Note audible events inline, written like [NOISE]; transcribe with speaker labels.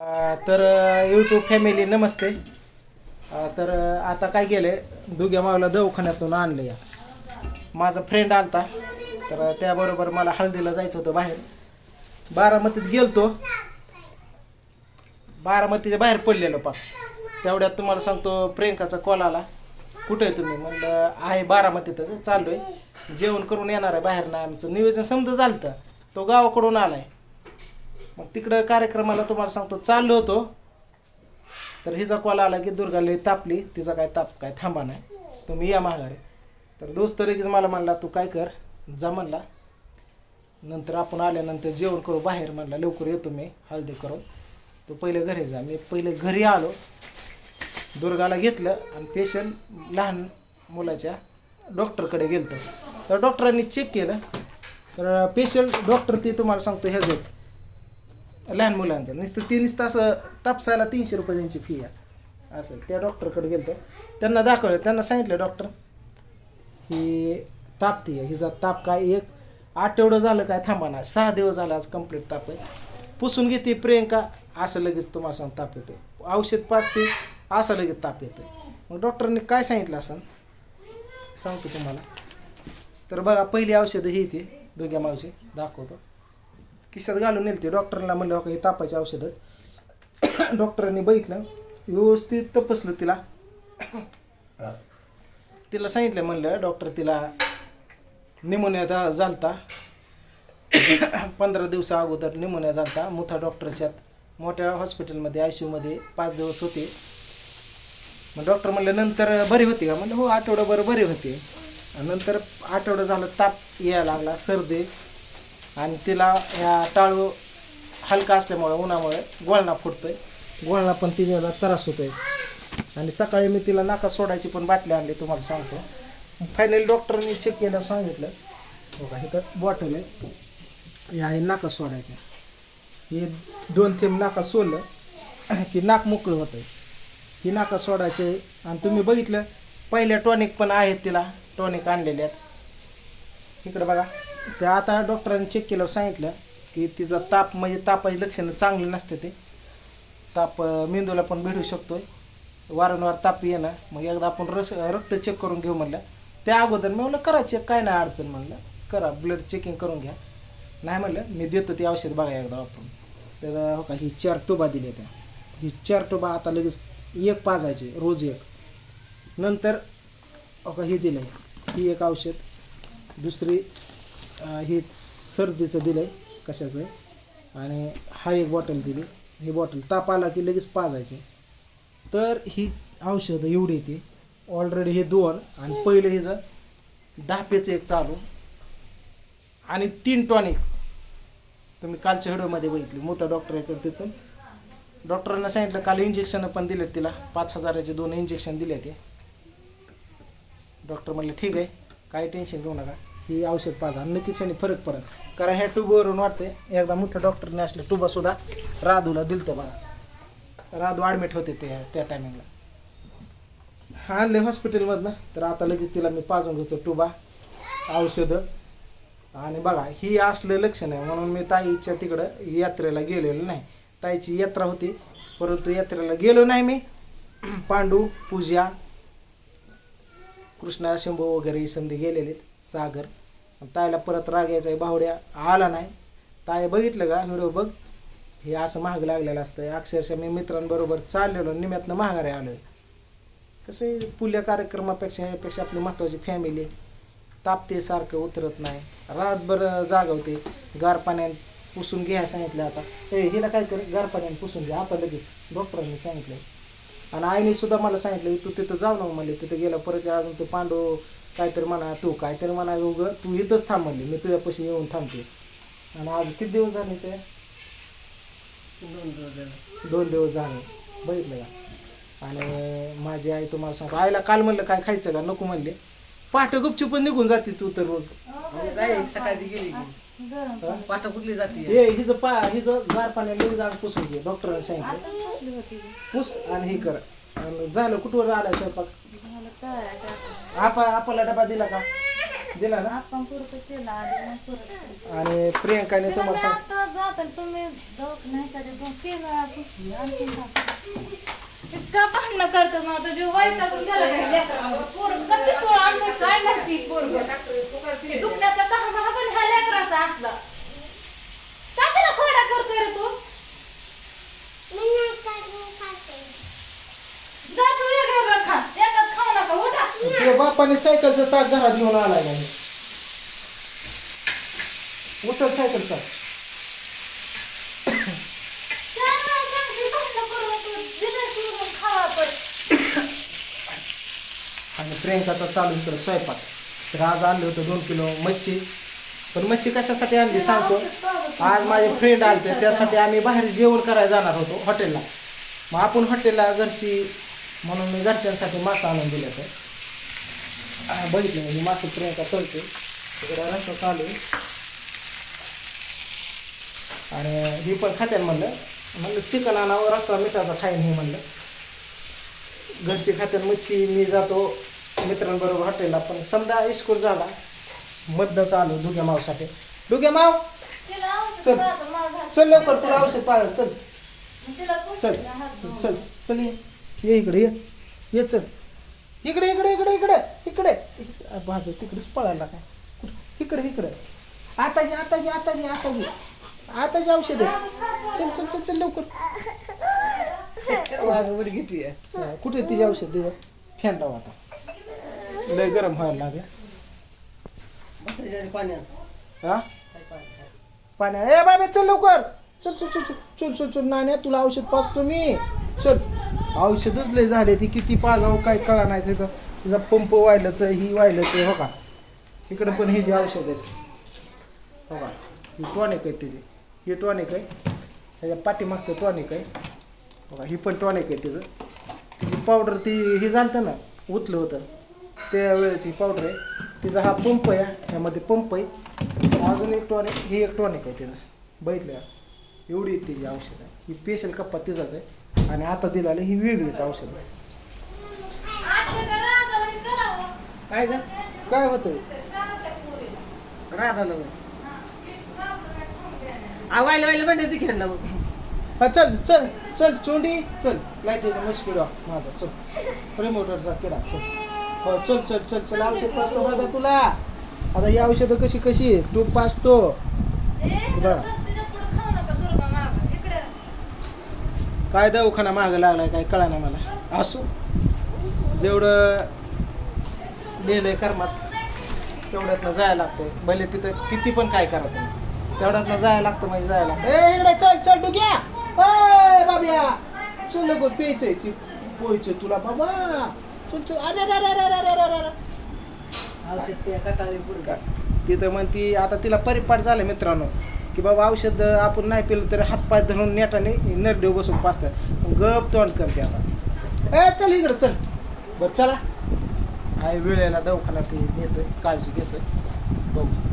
Speaker 1: तर YouTube family नमस्ते. तर आता काय केलं दुग्या मावला दवाखान्यातून आणलं या माझा फ्रेंड आलता. तर त्याबरोबर मला हळदीला जायचं होतं बाहेर. बारामतीत गेलतो. बारामतीच्या बाहेर पडलेलो पा. तेवढ्यात तुम्हाला सांगतो प्रियंकाचा कॉल आला. कुठे आहे तुम्ही? म्हणलं आहे बारामतीतच. चाललोय. जेवण करून येणार आहे बाहेर ना आमचं नियोजन समजा झालं तो गावाकडून आला आहे मग तिकडं कार्यक्रमाला तुम्हाला सांगतो चाललो होतो. तर हिचा कॉल आला की दुर्गाला तापली तिचा काय ताप काय थांबा नाही. तुम्ही या माघारी. तर दोस्त लगेच मला म्हणला तू काय कर जा म्हणला. नंतर आपण आल्यानंतर जेवण करू बाहेर म्हणला. लवकर येतो मी हळदी करून. तू पहिले घरी जा. मी पहिले घरी आलो. दुर्गाला घेतलं आणि पेशंट लहान मुलाच्या डॉक्टरकडे गेलतो. तर डॉक्टरांनी चेक केलं. तर पेशंट डॉक्टर ते तुम्हाला सांगतो ह्याच आहेत. लहान मुलांचं. नुसतं ती नुसतं असं तापसायला तीनशे रुपये त्यांची फी आहे. असं त्या डॉक्टरकडे गेलतो. त्यांना दाखवलं. त्यांना सांगितलं डॉक्टर ही तापती आहे. हिचा ताप काय एक आठवडं झालं काय थांबा ना. सहा दिवस झाला आज कंप्लीट ताप आहे. पुसून घेते प्रियंका असं लगेच तुम्हाला सांग ताप येतो औषध पाजते असं लगेच ताप येतो मग डॉक्टरने काय सांगितलं असं? सांगतो तुम्हाला. तर बघा पहिली औषधं ही ती दोघ्या मावशी दाखवतो. खिशात घालून नेली ते डॉक्टरला म्हणलं का हे तापाची औषधं. [COUGHS] डॉक्टरांनी बघितलं. व्यवस्थित तपासलं तिला. [COUGHS] तिला सांगितलं म्हणलं डॉक्टर तिला निमोनिया दा झालता. [COUGHS] पंधरा दिवसा अगोदर निमोनिया झालता. मुथा डॉक्टरच्यात मोठ्या हॉस्पिटलमध्ये आय सी यूमध्ये पाच दिवस होते. मग डॉक्टर म्हणलं नंतर बरी होते का? म्हणलं हो आठवडाभर बरी होते. नंतर आठवडं झालं ताप यायला लागला सर्दी. आणि तिला या टाळू हलका असल्यामुळे उन्हामुळे गोळणा फुटतोय गोळणा पण तिला त्रास होतोय. आणि सकाळी मी तिला नाका सोडायची पण बाटली आणली तुम्हाला सांगतो. फायनली डॉक्टरने चेक केल्यावर सांगितलं हो का इथं बॉटल आहे. हे आहे नाका सोडायचं. हे दोन थेंब नाका सोडलं की नाक मोकळं होतं ही नाका सोडायचे आणि तुम्ही बघितलं पहिल्या टॉनिक पण आहेत तिला टॉनिक आणलेले आहेत. इकडे बघा. ते आता डॉक्टरांनी चेक केलं सांगितलं की तिचा ताप म्हणजे तापाची लक्षणं चांगली नसते ते. ताप मेंदूला पण भेटू शकतोय. वारंवार ताप येणं. मग एकदा आपण रस रक्त चेक करून घेऊ म्हणलं. त्या अगोदर मी म्हणलं करा चेक काय नाही अडचण म्हणलं. करा ब्लड चेकिंग करून घ्या. नाही म्हणलं मी देतो ते औषध बघा एकदा वापरून. तर हो का ही चार टोबा दिल्या त्या. ही चार टोबा आता लगेच एक पाजायचे रोज एक. नंतर हो का हे दिलं ही एक औषध. दुसरी हे सर्दीचं दिलं आहे कशाचं? आणि हा एक बॉटल दिली. ही बॉटल ताप आला की लगेच पाजायचे. तर ही औषधं एवढी येते ऑलरेडी हे दोन आणि पहिलं हिचं दहापेचं एक चालू. आणि तीन टॉनिक तुम्ही कालच्या व्हिडिओमध्ये बघितली. मोठा डॉक्टर आहे तर तिथून. डॉक्टरांना सांगितलं काल इंजेक्शन पण दिलेत तिला. पाच हजाराचे दोन इंजेक्शन दिले ते. डॉक्टर म्हणले ठीक आहे. काही टेन्शन घेऊ नका. ही औषध पाजा. नक्कीच ह्याने फरक पडेल. कारण ह्या ट्यूबवरून वाटते एकदा मोठ्या डॉक्टरने असले ट्यूबासुद्धा राधूला दिलतं बघा. राधू ॲडमिट होते ते त्या टायमिंगला आणले हॉस्पिटलमधनं तर आता लगेच तिला मी पाजून घेतो टुबा औषधं. आणि बघा ही असलं लक्षण आहे. म्हणून मी ताईच्या तिकडं यात्रेला गेलेलो नाही. ताईची यात्रा होती. परंतु यात्रेला गेलो नाही मी. पांडू पूजा कृष्णा शंभू वगैरे ही संधी गेलेले सागर ताईला परत राग यायचा आहे आला नाही. ताई बघितलं का? व्हिडिओ बघ. हे असं महाग लागलेलं असतं. अक्षरशः मी मित्रांबरोबर चाललेलो निम्यातनं महागारे आलो कसं आहे? पुल्या कार्यक्रमापेक्षा यापेक्षा आपली महत्त्वाची फॅमिली तापते सारखं उतरत नाही. रातभर जागवते गार पाण्यात पुसून घ्या सांगितलं आता. हे हिला काय कर? गार पाण्यात पुसून घ्या. आता लगेच. डॉक्टरांनी सांगितलं आणि आईने सुद्धा मला सांगितलं तू तिथं जाऊ नको म्हणले. तिथं गेलं परत अजून ते पांडू काहीतरी म्हणा तू काहीतरी म्हणा उग तू इथंच थांब म्हणली मी तुझ्यापाशी येऊन थांबते. आणि आज किती दिवस झाले ते? दोन दिवस झाले. बघितलं का? आणि माझी आई तुम्हाला सांगतो आईला काल म्हणलं काय खायचं का? नको म्हणले. पहाटे गुपचूप पण निघून जाते तू तर रोज.
Speaker 2: म्हणजे काय सकाळची गेली की कुठली जाते
Speaker 1: हे हिचं पा हिचं गार पाण्यात लगेच अंग पुसून घे. डॉक्टरांनी सांगितलं. पुस आणि हे कर. आणि झालं कुठवर आला स्वयंपाक? आपा आपाला डबा दिला का? दिला ना?
Speaker 3: आपण पुरतं केलं मग परत
Speaker 1: आणि प्रियंकाने तुम्हाला सांग
Speaker 3: आता जात तुम्ही दवाखान्यासाठी दोन तीन वेळा पुसली आणखी इतका भांडणं करतो ना आता जो वैतागून गेला काय लेकरावर. पोरं कधी सोळा आणतंय काय माहिती पोरगं. ते दुखण्याचा कारण हा पण ह्या लेकराचा असला. का तिला खोडा करतोय रे तू जा तू वेगवेगळं खा एकाच खाऊ नका
Speaker 1: तुझ्या बापाने सायकलचा चाक घरात घेऊन आला नाही? उचल
Speaker 3: सायकलचा.
Speaker 1: आणि प्रियंकाचा चालू तर स्वयंपाक. तर आज आणलं होतं दोन किलो मच्छी. पण मच्छी कशासाठी आणली सांगतो? आज माझे फ्रेंड आलते त्यासाठी आम्ही बाहेर जेवण करायला जाणार होतो हॉटेलला मग आपण हॉटेलला घरची म्हणून मी घरच्यांसाठी मासा आणून दिलं तर बघितलं म्हणजे मासे प्रियंका चलते तिकडे चालू. आणि ही पण खात्यान म्हणलं म्हणलं चिकन आणावं रस्सा मिठाचा खाईन हे म्हणलं. घरची खात्यान मच्छी मी जातो मित्रांबरोबर हॉटेलला पण समजा इस्कूर झाला मधनं चालू दुग्या मावसाठी. दुग्या माव चल. चल लवकर तुला औषध पाहिजे चल. चल. चल चल ये इकडे ये. ये चल. इकडे इकडे. बाजू तिकडेच पळायला काय? कुठं? इकडे इकडे. आताची आताची आताची आताची आताची औषध. आहे चल चल चल चल लवकर.
Speaker 2: घेतली
Speaker 1: कुठे तिची औषध दे फॅन लाव आता. लय गरम व्हायला लागेल.
Speaker 2: पाण्यात.
Speaker 1: हा? पाण्या ए बाबा चल लवकर. चल चल चल चल चल चल नाण्या तुला औषध पाजतो मी. चल. औषधच लय झाले ती किती पाजावं काय कळा नाही तिथं तिचा पंप व्हायलाच ही व्हायलाच हो का? इकडं पण ही जी औषध आहेत हो का? ही टॉनिक आहे तिची. ही टॉनिक आहे. ह्याच्या पाठीमागचं टॉनिक आहे. हो का? ही पण टॉनिक आहे तिचं. तिची पावडर ती ही झालं ना उतलं होतं. त्या वेळेची पावडर आहे. तिचा हा पंप आहे ह्यामध्ये पंप आहे. अजून एक टॉनिक ही एक टॉनिक आहे तिचं. बघितलं एवढी तिची औषध आहे. ही पेशल कप्पा तिचाच आहे. आणि आता दिलेलं ही वेगळीच औषध आहे
Speaker 3: आजच्या त्या राजाला हे करावं.
Speaker 2: काय ग?
Speaker 1: काय होतंय.
Speaker 2: राधाला मग
Speaker 3: हा. ते गावचं काय खाऊ द्यायला.
Speaker 2: आ वायला भांडे ते खेळला मग.
Speaker 1: हा चल चल चल चोंडी चल. लाईटीचा मस्किडो माझा चल. रिमोटरचा किडा चल. हो चल चल चल चल. औषध पाचतो बाबा तुला. आता ही औषधं कशी कशी आहे? तू पाचतो बरं. काय दवाखाना मागं लागलाय काय कळा ना मला. असो. जेवढं लिहिलंय कर्मात. तेवढ्यातनं जायला लागतंय. भले तिथं किती पण काय करा तुम्ही. तेवढ्यातनं जायला लागतं म्हणजे जायला लागतं. ए इकडे चल चल डुक्या ओय बाब्या. चल लवकर प्यायचंय ती पोयचं तुला बाबा. चल चल. अरे अरे
Speaker 2: औषध पिया कटाळी पुढे.
Speaker 1: का? तिथं म्हणती आता तिला परिपाठ झालं मित्रांनो की बाबा औषध आपण नाही पिलं तर हातपाय धरून नेटाने नरडेव बसून पाचतात गप तोंड करते आता. ए चल इकडं चल. बरं चला. आहे वेळेला दवाखान्यात नेतोय काळजी घेतोय. बघू.